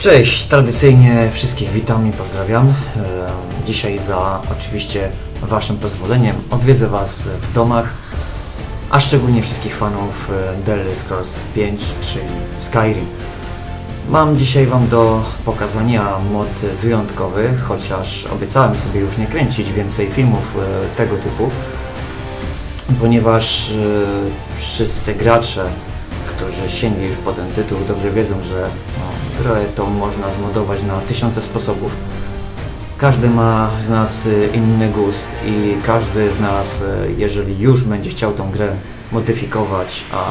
Cześć, tradycyjnie wszystkich witam i pozdrawiam. E, Dzisiaj za oczywiście Waszym pozwoleniem odwiedzę Was w domach, a szczególnie wszystkich fanów The Scrolls 5, czyli Skyrim. Mam dzisiaj Wam do pokazania mod wyjątkowy, chociaż obiecałem sobie już nie kręcić więcej filmów e, tego typu, ponieważ e, wszyscy gracze, którzy sięgli już po ten tytuł, dobrze wiedzą, że grę tą można zmodować na tysiące sposobów. Każdy ma z nas e, inny gust i każdy z nas, e, jeżeli już będzie chciał tą grę modyfikować, a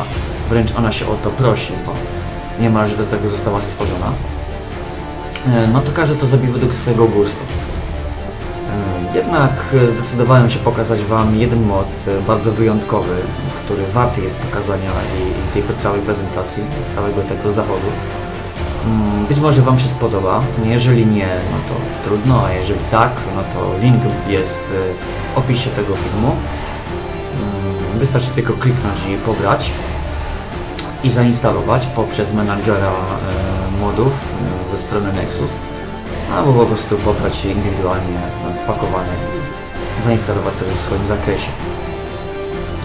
wręcz ona się o to prosi, bo niemalże do tego została stworzona, e, no to każdy to zrobi według swojego gustu. Jednak zdecydowałem się pokazać Wam jeden mod bardzo wyjątkowy, który warty jest pokazania i tej całej prezentacji, całego tego zawodu. Mm, Być może Wam się spodoba, jeżeli nie, no to trudno, a jeżeli tak, no to link jest e, w opisie tego filmu. Mm, Wystarczy tylko kliknąć i pobrać i zainstalować poprzez menadżera e, modów e, ze strony Nexus albo po prostu pobrać je indywidualnie spakowane zainstalować sobie w swoim zakresie.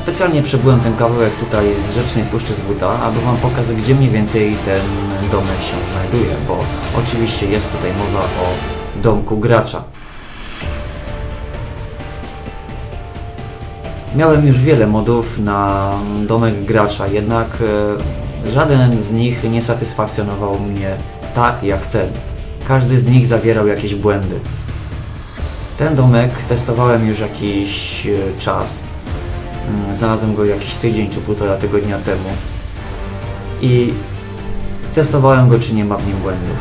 Specjalnie przebyłem ten kawałek tutaj z Rzecznej Puszczy z Buta, aby Wam pokazać, gdzie mniej więcej ten domek się znajduje, bo oczywiście jest tutaj mowa o domku gracza. Miałem już wiele modów na domek gracza, jednak e, żaden z nich nie satysfakcjonował mnie tak jak ten. Każdy z nich zawierał jakieś błędy. Ten domek testowałem już jakiś e, czas. Mm, Znalazłem go jakiś tydzień czy półtora tygodnia temu. I testowałem go, czy nie ma w nim błędów.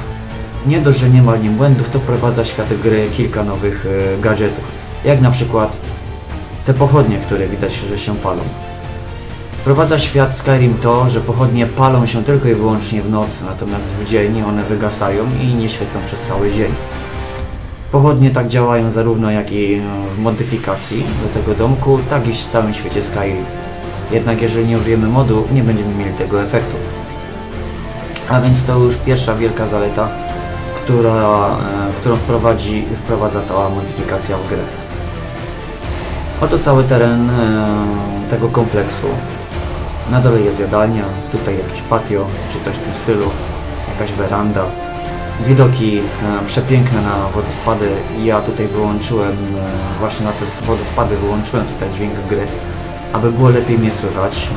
Nie dość, że nie ma w nim błędów, to wprowadza świat gry kilka nowych e, gadżetów. Jak na przykład te pochodnie, które widać, że się palą. Wprowadza świat Skyrim to, że pochodnie palą się tylko i wyłącznie w nocy, natomiast w dzień one wygasają i nie świecą przez cały dzień. Pochodnie tak działają zarówno jak i w modyfikacji do tego domku, tak i w całym świecie Skyrim. Jednak jeżeli nie użyjemy modu, nie będziemy mieli tego efektu. A więc to już pierwsza wielka zaleta, która, e, którą wprowadzi, wprowadza ta modyfikacja w grę. Oto cały teren e, tego kompleksu. Na dole jest jadalnia, tutaj jakieś patio czy coś w tym stylu, jakaś weranda. Widoki e, przepiękne na wodospady. Ja tutaj wyłączyłem, e, właśnie na te wodospady wyłączyłem tutaj dźwięk gry, aby było lepiej mnie słychać.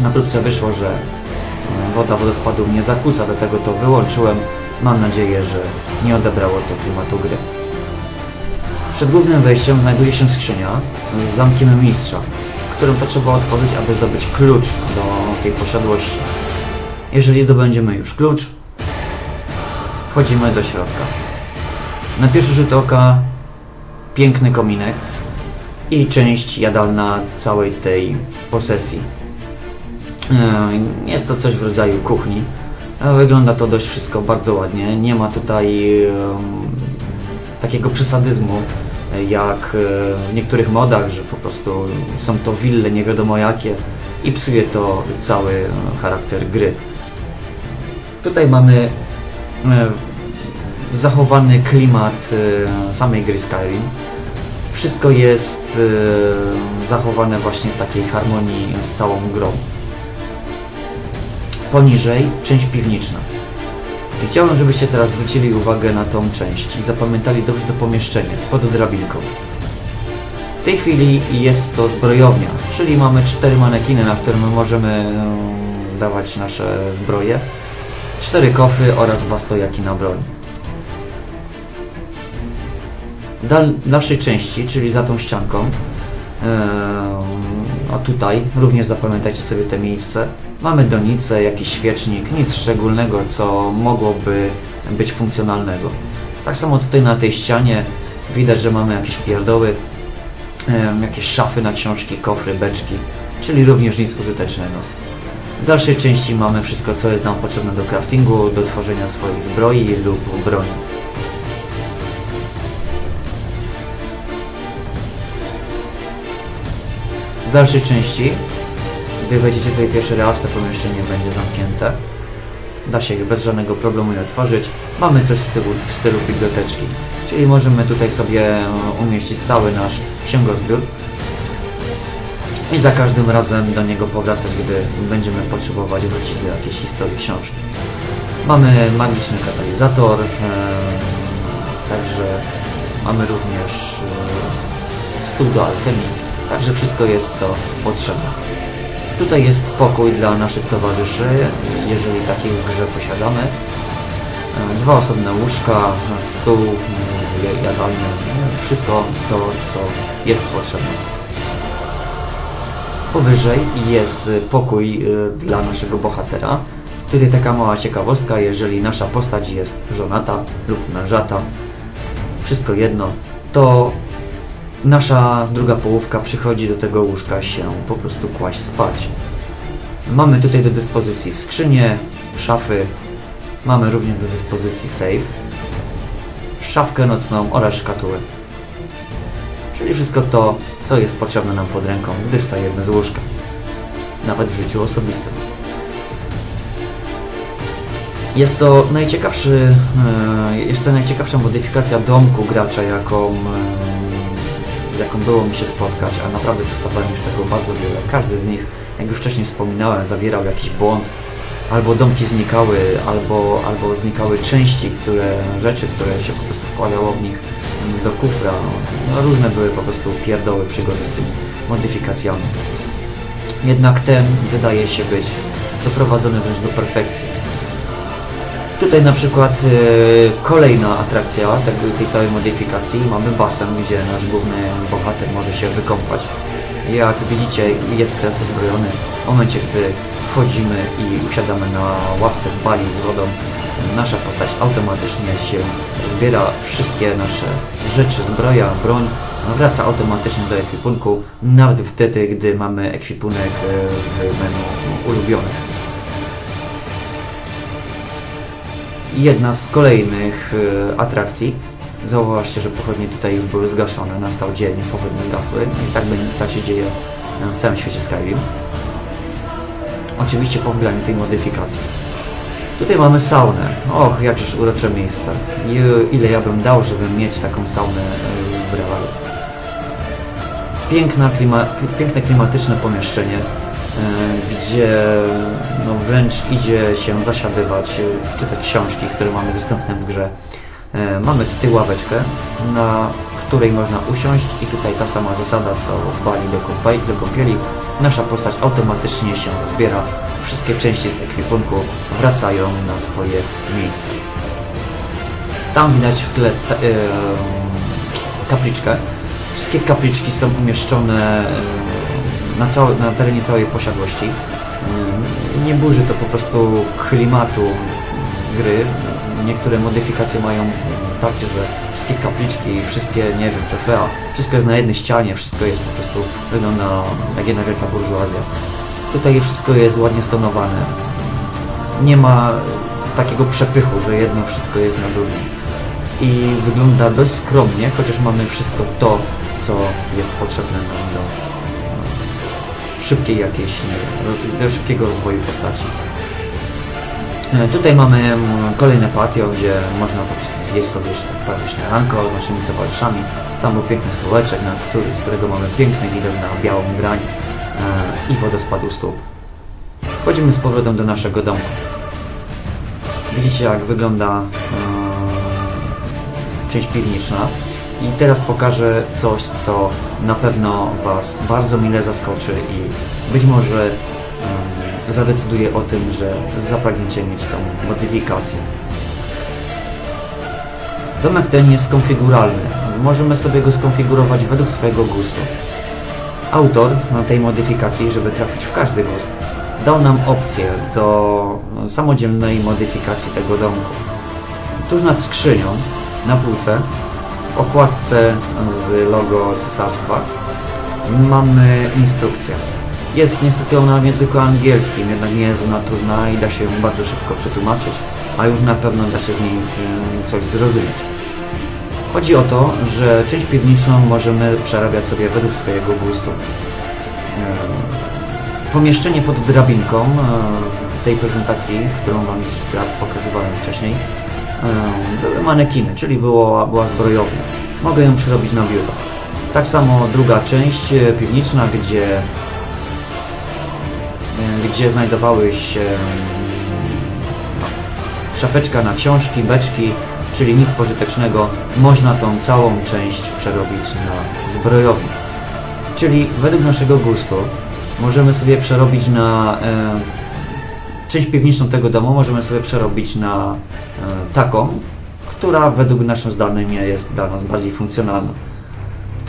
Na próbce wyszło, że e, woda wodospadu mnie zakłóca, dlatego to wyłączyłem. Mam nadzieję, że nie odebrało to klimatu gry. Przed głównym wejściem znajduje się skrzynia z zamkiem mistrza, którą to trzeba otworzyć, aby zdobyć klucz do tej posiadłości. Jeżeli zdobędziemy już klucz, wchodzimy do środka. Na pierwszy rzut oka piękny kominek i część jadalna całej tej posesji. E, Jest to coś w rodzaju kuchni. E, Wygląda to dość wszystko bardzo ładnie. Nie ma tutaj takiego przesadyzmu e, jak w niektórych modach, że po prostu są to wille nie wiadomo jakie i psuje to cały charakter gry. Tutaj mamy zachowany klimat e, samej gry Skyrim. Wszystko jest e, zachowane właśnie w takiej harmonii z całą grą. Poniżej część piwniczna. I chciałbym, żebyście teraz zwrócili uwagę na tą część i zapamiętali dobrze to pomieszczenie pod drabinką. W tej chwili jest to zbrojownia, czyli mamy cztery manekiny, na którym możemy e, dawać nasze zbroje, cztery kofry oraz dwa stojaki na broń. Dal- dalszej części, czyli za tą ścianką, e, a tutaj również zapamiętajcie sobie te miejsce. Mamy donicę, jakiś świecznik, nic szczególnego, co mogłoby być funkcjonalnego. Tak samo tutaj na tej ścianie widać, że mamy jakieś pierdoły, em, jakieś szafy na książki, kofry, beczki, czyli również nic użytecznego. W dalszej części mamy wszystko, co jest nam potrzebne do craftingu, do tworzenia swoich zbroi lub broni. W dalszej części, gdy wejdziecie tutaj pierwszy raz, to pomieszczenie będzie zamknięte. da się je bez żadnego problemu otworzyć. Mamy coś w stylu, w stylu biblioteczki, czyli możemy tutaj sobie e, umieścić cały nasz księgozbiór i za każdym razem do niego powracać, gdy będziemy potrzebować wrócić do jakiejś historii książki. Mamy magiczny katalizator, e, także mamy również e, stół do alchemii, także wszystko jest co potrzebne. Tutaj jest pokój dla naszych towarzyszy, jeżeli takich grze posiadamy. E, dwa osobne łóżka, stół, e, jadalnia, wszystko to co jest potrzebne. Powyżej jest pokój y, dla naszego bohatera. Tutaj taka mała ciekawostka, jeżeli nasza postać jest żonata lub mężata, wszystko jedno, to nasza druga połówka przychodzi do tego łóżka się po prostu kłaść spać. Mamy tutaj do dyspozycji skrzynie, szafy, mamy również do dyspozycji safe, szafkę nocną oraz szkatuły. Czyli wszystko to, co jest potrzebne nam pod ręką, gdy wstajemy z łóżka. Nawet w życiu osobistym. Jest to najciekawszy, e, jest to najciekawsza modyfikacja domku gracza, jaką, e, jaką było mi się spotkać, a naprawdę testowałem już tego bardzo wiele. Każdy z nich, jak już wcześniej wspominałem, zawierał jakiś błąd, albo domki znikały, albo, albo znikały części, które, rzeczy, które się po prostu wkładało w nich do kufra. No, różne były po prostu pierdoły przygody z tymi modyfikacjami. Jednak ten wydaje się być doprowadzony wręcz do perfekcji. Tutaj na przykład yy, kolejna atrakcja tej, tej całej modyfikacji. Mamy basen, gdzie nasz główny bohater może się wykąpać. Jak widzicie jest teraz uzbrojony. W momencie, gdy wchodzimy i usiadamy na ławce w bali z wodą, nasza postać automatycznie się rozbiera. Wszystkie nasze rzeczy, zbroja, broń, wraca automatycznie do ekwipunku, nawet wtedy, gdy mamy ekwipunek e, w menu ulubionych. Jedna z kolejnych e, atrakcji, zauważcie, że pochodnie tutaj już były zgaszone, nastał dzień, pochodnie zgasły. I tak, tak się dzieje w całym świecie Skyrim. Oczywiście po wgraniu tej modyfikacji. Tutaj mamy saunę. Och, jakżeż urocze miejsce. I ile ja bym dał, żeby mieć taką saunę e, w realu. Piękna, klima, piękne klimatyczne pomieszczenie, e, gdzie no, wręcz idzie się zasiadywać, czytać książki, które mamy dostępne w grze. Mamy tutaj ławeczkę, na której można usiąść i tutaj ta sama zasada co w bali do kąpieli. Nasza postać automatycznie się rozbiera, wszystkie części z ekwipunku wracają na swoje miejsce. Tam widać w tle ta, kapliczkę. Wszystkie kapliczki są umieszczone na, całe, na terenie całej posiadłości. Nie burzy to po prostu klimatu gry. Niektóre modyfikacje mają takie, że wszystkie kapliczki, wszystkie, nie wiem, TFA, wszystko jest na jednej ścianie, wszystko jest po prostu, wygląda jak jedna wielka burżuazja. Tutaj wszystko jest ładnie stonowane. Nie ma takiego przepychu, że jedno wszystko jest na drugim. I wygląda dość skromnie, chociaż mamy wszystko to, co jest potrzebne nam do szybkiej jakiejś, do szybkiego rozwoju postaci. E, tutaj mamy mm, kolejne patio, gdzie można po prostu zjeść sobie prawie śniadanko z naszymi towarzyszami. Tam był piękny stołeczek, na który, z którego mamy piękny widok na białą grań e, i wodospad u stóp. Wchodzimy z powrotem do naszego domku. Widzicie jak wygląda e, część piwniczna. I teraz pokażę coś, co na pewno Was bardzo mile zaskoczy i być może zadecyduje o tym, że zapragniecie mieć tą modyfikację. Domek ten jest konfiguralny. Możemy sobie go skonfigurować według swojego gustu. Autor tej modyfikacji, żeby trafić w każdy gust, dał nam opcję do samodzielnej modyfikacji tego domku. Tuż nad skrzynią, na półce, w okładce z logo cesarstwa, mamy instrukcję. Jest niestety ona w języku angielskim, jednak nie jest ona trudna i da się ją bardzo szybko przetłumaczyć, a już na pewno da się z niej coś zrozumieć. Chodzi o to, że część piwniczą możemy przerabiać sobie według swojego gustu. Pomieszczenie pod drabinką tej prezentacji, którą Wam teraz pokazywałem wcześniej, e, były manekiny, czyli było, była zbrojownia. Mogę ją przerobić na biuro. Tak samo druga część e, piwniczna, gdzie, e, gdzie znajdowały się no, szafeczka na książki, beczki, czyli nic pożytecznego, można tą całą część przerobić na zbrojownię. Czyli według naszego gustu możemy sobie przerobić na e, część piwniczną tego domu możemy sobie przerobić na e, taką, która według naszym zdaniem jest dla nas bardziej funkcjonalna.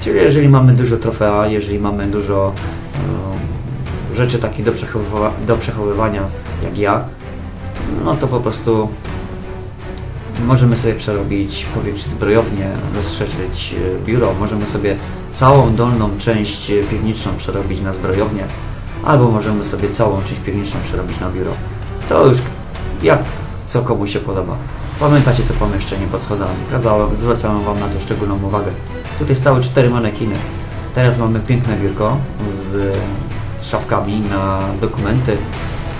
Czyli jeżeli mamy dużo trofea, jeżeli mamy dużo e, rzeczy takich do, przechowywa do przechowywania jak ja, no to po prostu możemy sobie przerobić, powiększyć zbrojownię, rozszerzyć e, biuro, możemy sobie całą dolną część piwniczną przerobić na zbrojownię, albo możemy sobie całą część piwniczną przerobić na biuro. To już jak co komu się podoba. Pamiętacie to pomieszczenie pod schodami. Kazałem, zwracałem Wam na to szczególną uwagę. Tutaj stały cztery manekiny. Teraz mamy piękne biurko z szafkami na dokumenty.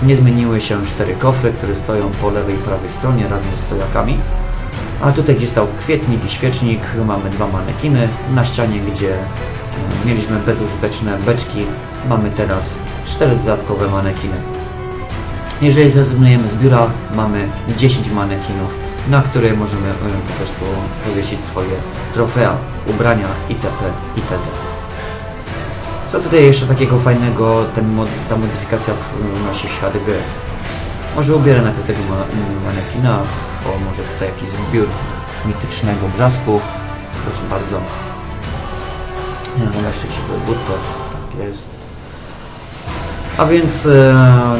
Nie zmieniły się cztery kofry, które stoją po lewej i prawej stronie razem ze stojakami. A tutaj, gdzie stał kwietnik i świecznik, mamy dwa manekiny. Na ścianie, gdzie e, mieliśmy bezużyteczne beczki, mamy teraz cztery dodatkowe manekiny. Jeżeli zrezygnujemy z biura, mamy 10 manekinów, na które możemy e, po prostu powiesić swoje trofea, ubrania itp. itd. Co tutaj jeszcze takiego fajnego ten mod, ta modyfikacja wnosi w świat gry? Może ubierę najpierw tego manekina, o może tutaj jakiś zbiór mitycznego brzasku. Proszę bardzo. Ja, jeszcze się butto, tak jest. A więc e,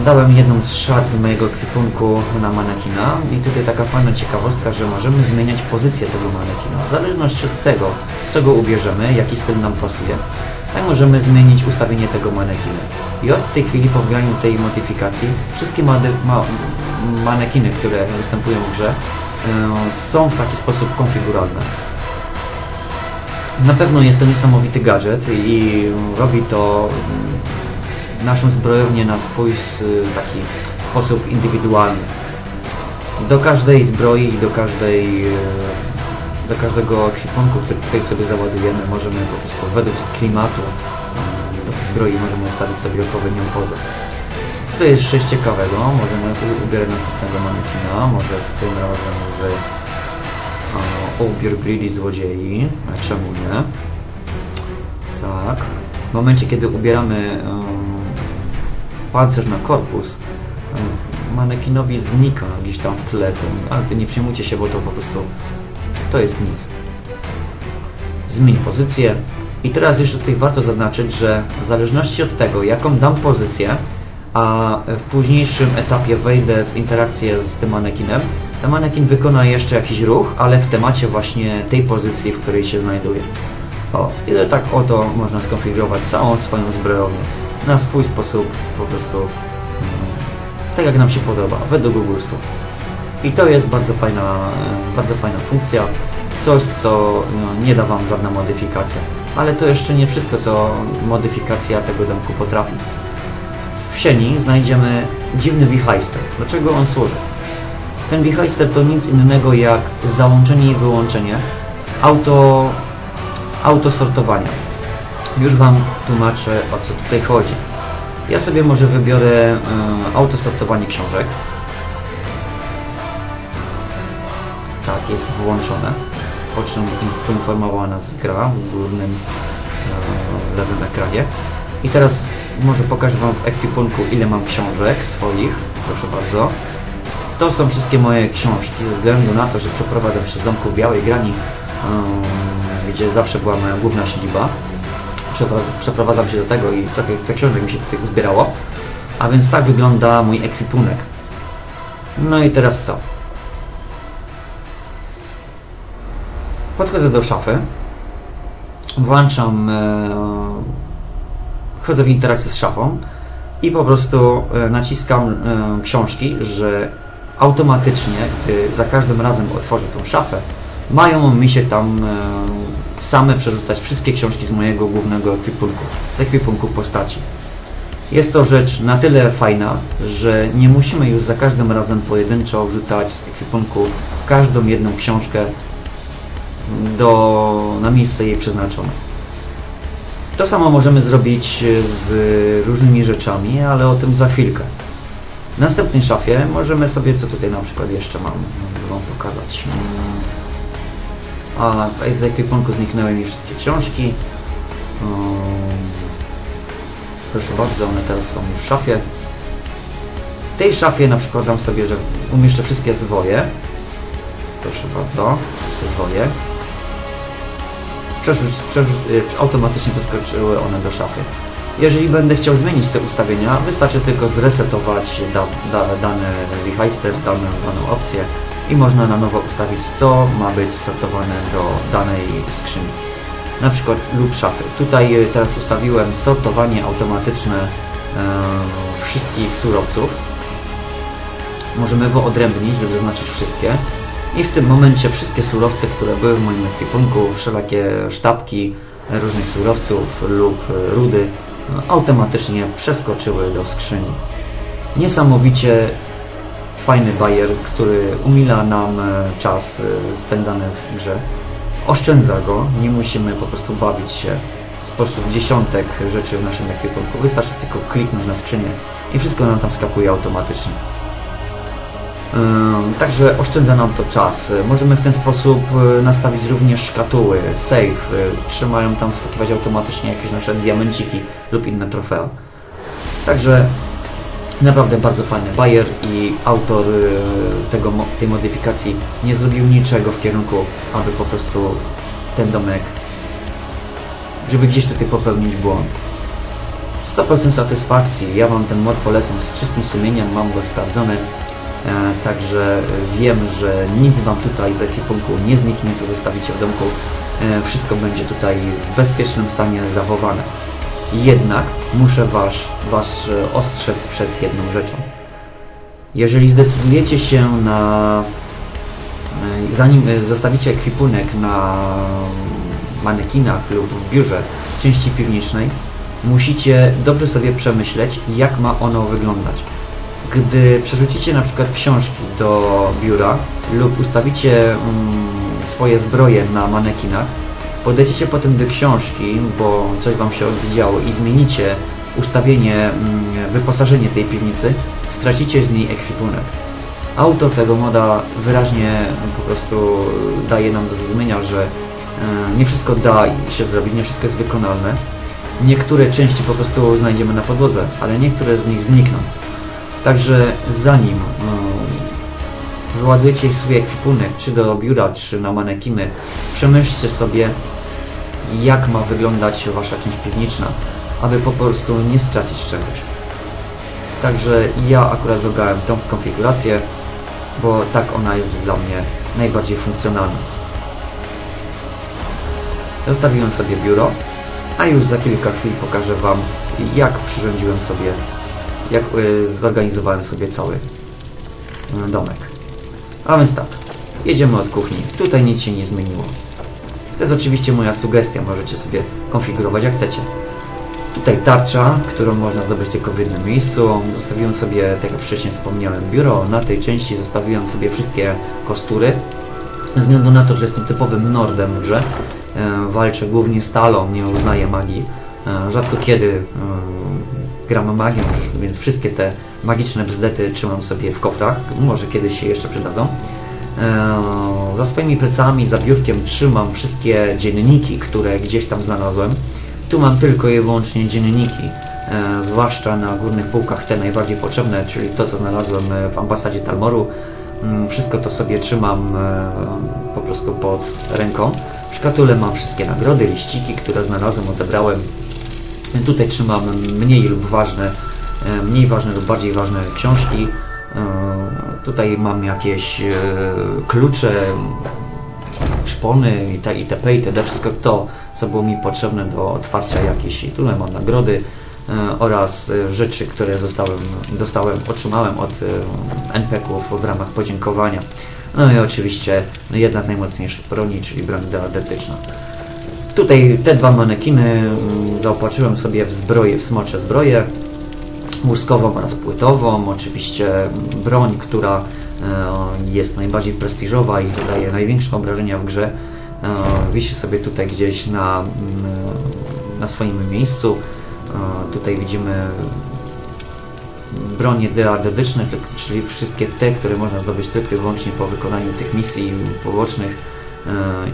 dałem jedną z szat z mojego kwipunku na manekina i tutaj taka fajna ciekawostka, że możemy zmieniać pozycję tego manekina. W zależności od tego, co go ubierzemy, jaki styl nam pasuje, tak możemy zmienić ustawienie tego manekina. I od tej chwili, po wygraniu tej modyfikacji, wszystkie ma manekiny, które występują w grze, e, są w taki sposób konfiguralne. Na pewno jest to niesamowity gadżet i robi to naszą zbrojownię na swój taki sposób indywidualny. Do każdej zbroi i do każdej e, do każdego ekwipunku, który tutaj sobie załadujemy, możemy po prostu według klimatu do zbroi możemy ustawić sobie odpowiednią pozę. To jest coś ciekawego, możemy ubierać następnego manekina, może w tym razem w o, ubiór Greedy Złodziei, a czemu nie? Tak. W momencie, kiedy ubieramy um, pancerz na korpus, manekinowi znika gdzieś tam w tle, to, ale to nie przejmujcie się, bo to po prostu to jest nic. Zmień pozycję. I teraz jeszcze tutaj warto zaznaczyć, że w zależności od tego, jaką dam pozycję, a w późniejszym etapie wejdę w interakcję z tym manekinem, ten manekin wykona jeszcze jakiś ruch, ale w temacie właśnie tej pozycji, w której się znajduje. O, ile tak oto można skonfigurować całą swoją zbrojownię na swój sposób po prostu mm, tak jak nam się podoba, według gustu. I to jest bardzo fajna, bardzo fajna funkcja, coś co no, nie da Wam żadna modyfikacja. Ale to jeszcze nie wszystko, co modyfikacja tego domku potrafi. W sieni znajdziemy dziwny wichajster. Do czego on służy? Ten wichajster to nic innego jak załączenie i wyłączenie auto, autosortowania już Wam tłumaczę o co tutaj chodzi. Ja sobie może wybiorę y, autosortowanie książek. Jest włączone. Po czym poinformowała nas gra w górnym y, lewym ekranie. I teraz może pokażę Wam w ekwipunku ile mam książek swoich. Proszę bardzo. To są wszystkie moje książki ze względu na to, że przeprowadzam się z domku w Białej Grani, y, gdzie zawsze była moja główna siedziba przeprowadzam się do tego i trochę tych książek mi się tutaj uzbierało. A więc tak wygląda mój ekwipunek. No i teraz co? Podchodzę do szafy, włączam, e, wchodzę w interakcję z szafą i po prostu e, naciskam e, książki, że automatycznie, gdy za każdym razem otworzę tą szafę, mają mi się tam same przerzucać wszystkie książki z mojego głównego ekwipunku, z ekwipunku postaci. Jest to rzecz na tyle fajna, że nie musimy już za każdym razem pojedynczo wrzucać z ekwipunku każdą jedną książkę do, na miejsce jej przeznaczone. To samo możemy zrobić z różnymi rzeczami, ale o tym za chwilkę. W następnej szafie możemy sobie, co tutaj na przykład jeszcze mam, Wam pokazać. A z ekwipunku zniknęły mi wszystkie książki. Proszę bardzo, one teraz są już w szafie. W tej szafie na przykład dam sobie, że umieszczę wszystkie zwoje. Proszę bardzo, wszystkie zwoje. Przerzuć, przerzuć, automatycznie wyskoczyły one do szafy. Jeżeli będę chciał zmienić te ustawienia, wystarczy tylko zresetować da, da, dany reheister, daną, daną opcję i można na nowo ustawić, co ma być sortowane do danej skrzyni na przykład lub szafy. Tutaj e, teraz ustawiłem sortowanie automatyczne e, wszystkich surowców. Możemy wyodrębnić, żeby zaznaczyć wszystkie. I w tym momencie wszystkie surowce, które były w moim ekwipunku, wszelakie sztabki różnych surowców lub e, rudy, automatycznie przeskoczyły do skrzyni. Niesamowicie fajny bajer, który umila nam czas spędzany w grze oszczędza go, nie musimy po prostu bawić się spośród dziesiątek rzeczy w naszym ekwipunku. Wystarczy tylko kliknąć na skrzynię i wszystko nam tam skakuje automatycznie. Także oszczędza nam to czas. Możemy w ten sposób e, nastawić również szkatuły, save. E, trzymają tam skakiwać automatycznie jakieś nasze diamenciki lub inne trofea. Także Naprawdę bardzo fajny bajer i autor y, tego, tej modyfikacji nie zrobił niczego w kierunku, aby po prostu ten domek, żeby gdzieś tutaj popełnić błąd. 100% satysfakcji, ja Wam ten mod polecam z czystym sumieniem, mam go sprawdzony, e, także wiem, że nic Wam tutaj z ekwipunku nie zniknie, co zostawicie w domku, e, wszystko będzie tutaj w bezpiecznym stanie zachowane. Jednak muszę was, was e, ostrzec przed jedną rzeczą. Jeżeli zdecydujecie się na... E, zanim e, zostawicie ekwipunek na manekinach lub w biurze części piwniczej, musicie dobrze sobie przemyśleć, jak ma ono wyglądać. Gdy przerzucicie na przykład książki do biura lub ustawicie mm, swoje zbroje na manekinach, podejdziecie potem do książki, bo coś Wam się odwiedziało i zmienicie ustawienie, mm, wyposażenie tej piwnicy, stracicie z niej ekwipunek. Autor tego moda wyraźnie po prostu daje nam do zrozumienia, że e, nie wszystko da się zrobić, nie wszystko jest wykonalne. Niektóre części po prostu znajdziemy na podłodze, ale niektóre z nich znikną. Także zanim e, wyładujecie swój ekwipunek, czy do biura, czy na manekiny, przemyślcie sobie, jak ma wyglądać Wasza część piwniczna, aby po prostu nie stracić czegoś. Także ja akurat wybrałem tą konfigurację, bo tak ona jest dla mnie najbardziej funkcjonalna. Zostawiłem sobie biuro, a już za kilka chwil pokażę Wam, jak przyrządziłem sobie, jak y, zorganizowałem sobie cały y, domek. A więc tak, jedziemy od kuchni. Tutaj nic się nie zmieniło. To jest oczywiście moja sugestia, możecie sobie konfigurować jak chcecie. Tutaj tarcza, którą można zdobyć tylko w jednym miejscu. Zostawiłem sobie, tak jak wcześniej wspomniałem, biuro. Na tej części zostawiłem sobie wszystkie kostury. Ze względu na to, że jestem typowym nordem w grze, e, walczę głównie stalą, nie uznaję magii. Rzadko kiedy gram magią, więc wszystkie te magiczne bzdety trzymam sobie w kofrach. Może kiedyś się jeszcze przydadzą. Eee, za swoimi plecami, za biurkiem trzymam wszystkie dzienniki, które gdzieś tam znalazłem. Tu mam tylko i wyłącznie dzienniki, eee, zwłaszcza na górnych półkach te najbardziej potrzebne, czyli to co znalazłem w ambasadzie Talmoru. Mm, wszystko to sobie trzymam eee, po prostu pod ręką. W szkatule mam wszystkie nagrody, liściki, które znalazłem, odebrałem. Tutaj trzymam mniej lub ważne, mniej ważne lub bardziej ważne książki, E, tutaj mam jakieś e, klucze, szpony itp. itd. Wszystko to, co było mi potrzebne do otwarcia jakiejś, tutaj mam nagrody e, oraz rzeczy, które zostałem, dostałem, otrzymałem od NPC-ów w ramach podziękowania. No i oczywiście jedna z najmocniejszych broni, czyli broń deadetyczna. Tutaj te dwa manekiny mm, zaopatrzyłem sobie w zbroję, w smocze zbroje. łuskową oraz płytową. Oczywiście broń, która e, jest najbardziej prestiżowa i zadaje największe obrażenia w grze, e, wisi sobie tutaj gdzieś na, mm, na swoim miejscu. E, tutaj widzimy bronie deardedyczne, czyli wszystkie te, które można zdobyć tylko i wyłącznie po wykonaniu tych misji pobocznych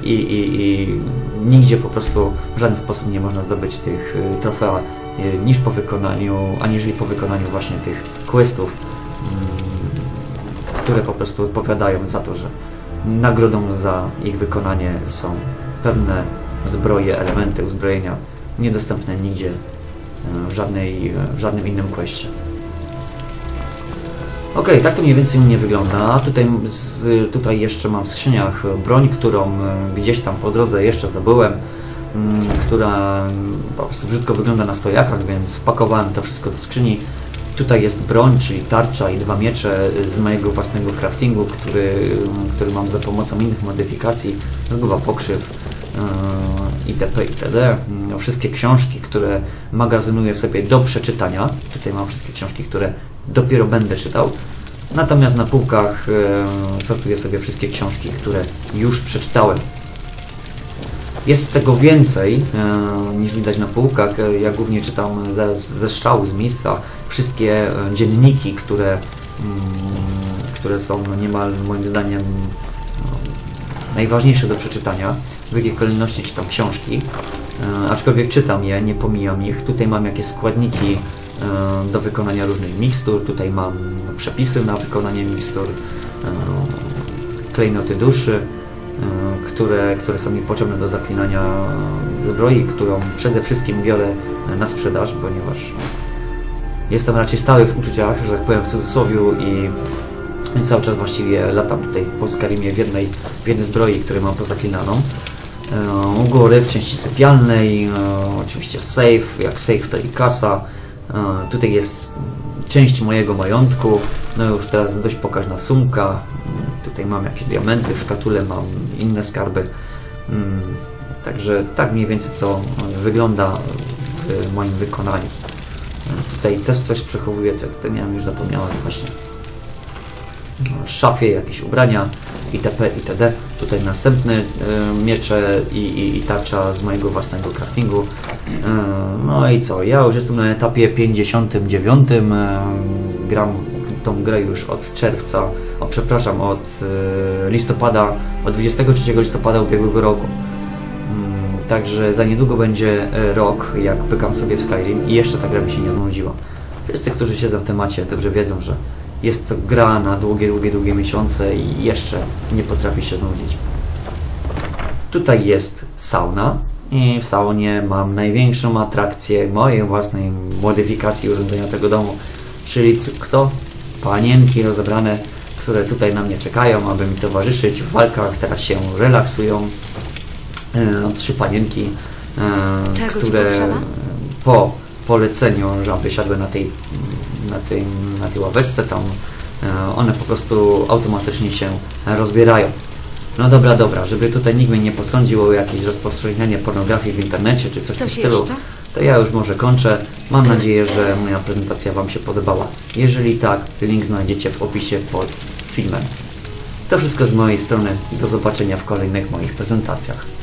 i, i, i nigdzie po prostu w żaden sposób nie można zdobyć tych trofea Y, niż po wykonaniu, aniżeli po wykonaniu właśnie tych questów, mm, które po prostu odpowiadają za to, że nagrodą za ich wykonanie są pewne zbroje, elementy uzbrojenia niedostępne nigdzie y, w, żadnej, w żadnym innym questie. Ok, tak to mniej więcej u mnie wygląda. Tutaj, z, tutaj jeszcze mam w skrzyniach broń, którą y, gdzieś tam po drodze jeszcze zdobyłem. Mm, która po prostu brzydko wygląda na stojakach, więc wpakowałem to wszystko do skrzyni. Tutaj jest broń, czyli tarcza i dwa miecze z mojego własnego craftingu, który, który mam za pomocą innych modyfikacji, zguba pokrzyw yy, itp. itd. Wszystkie książki, które magazynuję sobie do przeczytania. Tutaj mam wszystkie książki, które dopiero będę czytał. Natomiast na półkach yy, sortuję sobie wszystkie książki, które już przeczytałem. Jest tego więcej e, niż widać na półkach. E, ja głównie czytam ze, ze strzału, z miejsca wszystkie e, dzienniki, które, mm, które są niemal moim zdaniem no, najważniejsze do przeczytania. W jakiej kolejności czytam książki, aczkolwiek czytam je, nie pomijam ich. Tutaj mam jakieś składniki do wykonania różnych mikstur, tutaj mam przepisy na wykonanie mikstur, klejnoty duszy, E, które, które są mi potrzebne do zaklinania zbroi, którą przede wszystkim biorę na sprzedaż, ponieważ jestem raczej stały w uczuciach, że tak powiem w cudzysłowie i cały czas właściwie latam tutaj po Skarimie w jednej, w jednej zbroi, której mam pozaklinaną. E, u góry w części sypialnej, e, oczywiście safe, jak safe to i kasa. Tutaj jest część mojego majątku, no już teraz dość pokaźna sumka, tutaj mam jakieś diamenty, w szkatule mam inne skarby, mm, także tak mniej więcej to wygląda w moim wykonaniu. Tutaj też coś przechowuję, co tutaj miałem już zapomniałem właśnie. W szafie jakieś ubrania itp. itd. Tutaj następne miecze i, i, i tarcza z mojego własnego craftingu. Y, no i co, ja już jestem na etapie 59. Y, gram tą grę już od czerwca, o przepraszam, od listopada, od 23 listopada ubiegłego roku. Mm, także za niedługo będzie rok, jak pykam sobie w Skyrim i jeszcze ta gra mi się nie znudziła. Wszyscy, którzy siedzą w temacie, dobrze wiedzą, że jest to gra na długie, długie, długie miesiące i jeszcze nie potrafi się znudzić. Tutaj jest sauna i w saunie mam największą atrakcję mojej własnej modyfikacji urządzenia tego domu, czyli kto? Panienki rozebrane, które tutaj na mnie czekają, aby mi towarzyszyć w walkach, teraz się relaksują. E, trzy panienki, e, które po poleceniu, żeby siadły na tej na tej, na tej ławeczce, tam e, one po prostu automatycznie się rozbierają. No dobra, dobra, żeby tutaj nikt mnie nie posądził o jakieś rozpowszechnianie pornografii w internecie czy coś, coś w tym stylu, to ja już może kończę. Mam nadzieję, że moja prezentacja Wam się podobała. Jeżeli tak, link znajdziecie w opisie pod filmem. To wszystko z mojej strony. Do zobaczenia w kolejnych moich prezentacjach.